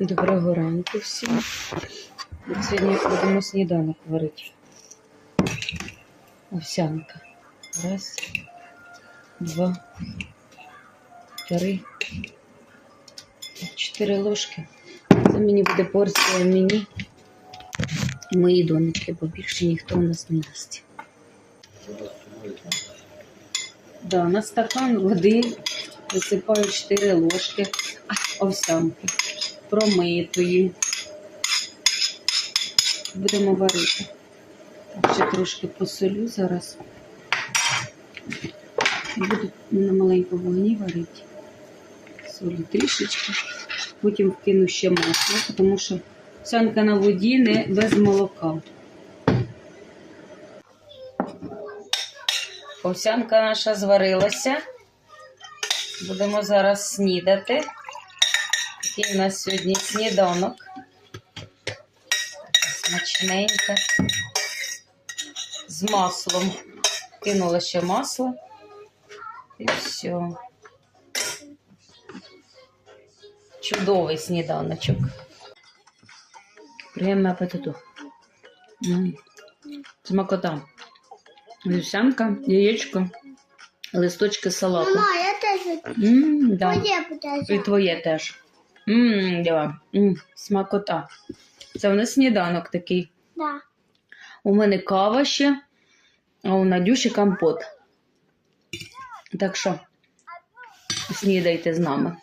Доброго ранку всім. Сьогодні будемо сніданок варити. Овсянка. Раз, два, три, чотири ложки. Це мені буде порція мені і мої донечки, бо більше ніхто у нас не їсть. Да, на стакан води висипаю 4 ложки овсянки промитої. Будемо варити. Ще трошки посолю зараз. Буду на маленькому вогні варити. Солі трішечки. Потім вкину ще масло, тому що овсянка на воді не без молока. Овсянка наша зварилася. Будемо зараз снідати. Такий у нас сьогодні сніданок. Смачненька. З маслом. Кинула ще масло. І все. Чудовий сніданочок. Приємного апетиту. Смакота. Вівсянка, яєчко, листочки салату. Мама, я теж М, да. моє І твоє теж. Мм, да. М, смакота. Це у нас сніданок такий. Да. У мене кава ще, а у Надюші компот. Так що снідайте з нами.